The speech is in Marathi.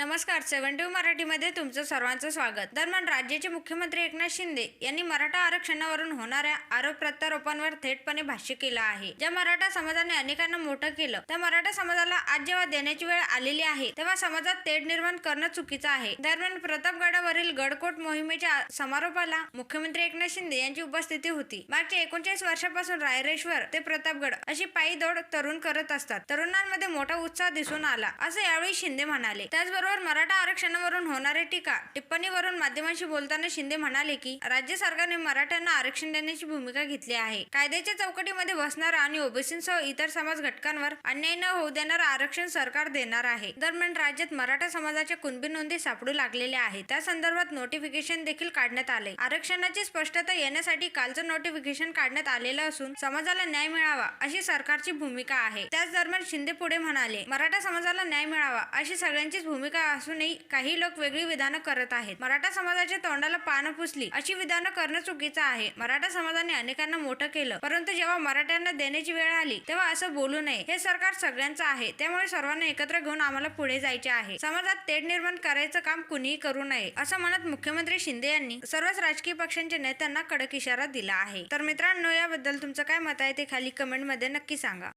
नमस्कार सेवन टू मराठीमध्ये तुमचं सर्वांचं स्वागत. दरम्यान राज्याचे मुख्यमंत्री एकनाथ शिंदे यांनी मराठा आरक्षणावरून होणाऱ्या आरोप प्रत्यारोपांवर थेटपणे भाष्य केलं आहे. ज्या मराठा समाजाने अनेकांना मोठं केलं त्या मराठा समाजाला आज जेव्हा देण्याची वेळ आलेली आहे तेव्हा समाजात तेढ निर्माण करणं चुकीचं आहे. दरम्यान प्रतापगडावरील गडकोट मोहिमेच्या समारोपाला मुख्यमंत्री एकनाथ शिंदे यांची उपस्थिती होती. मागच्या एकोणचाळीस वर्षापासून रायरेश्वर ते प्रतापगड अशी पायी दौड तरुण करत असतात. तरुणांमध्ये मोठा उत्साह दिसून आला असं यावेळी शिंदे म्हणाले. त्याचबरोबर मराठा आरक्षणावरून होणारे टीका टिप्पणीवरून माध्यमांशी बोलताना शिंदे म्हणाले की राज्य सरकारने मराठ्यांना आरक्षण देण्याची भूमिका घेतली आहे. कायद्याच्या चौकटीमध्ये बसणारा आणि ओबीसीसह इतर समाज घटकांवर अन्याय न होऊ देणारा आरक्षण सरकार देणार आहे. दरम्यान राज्यात मराठा समाजाच्या कुणबी नोंदी सापडू लागलेल्या आहेत. त्या संदर्भात नोटिफिकेशन देखील काढण्यात आले. आरक्षणाची स्पष्टता येण्यासाठी कालचं नोटिफिकेशन काढण्यात आलेलं असून समाजाला न्याय मिळावा अशी सरकारची भूमिका आहे. त्याच दरम्यान शिंदे पुढे म्हणाले मराठा समाजाला न्याय मिळावा अशी सगळ्यांचीच भूमिका असूनही काही लोक वेगळी विधानं करत आहेत. मराठा समाजाच्या तोंडाला पानं पुसली अशी विधानं करणं चुकीचं आहे. मराठा समाजाने अनेकांना मोठं केलं. परंतु जेव्हा मराठ्यांना देण्याची वेळ आली तेव्हा असं बोलू नये. हे सरकार सगळ्यांचं आहे. त्यामुळे सर्वांना एकत्र घेऊन आम्हाला पुढे जायचे आहे. समाजात तेढ निर्माण करायचं काम कुणीही करू नये असं म्हणत मुख्यमंत्री शिंदे यांनी सर्वच राजकीय पक्षांच्या नेत्यांना कडक इशारा दिला आहे. तर मित्रांनो याबद्दल तुमचं काय मत आहे ते खाली कमेंटमध्ये नक्की सांगा.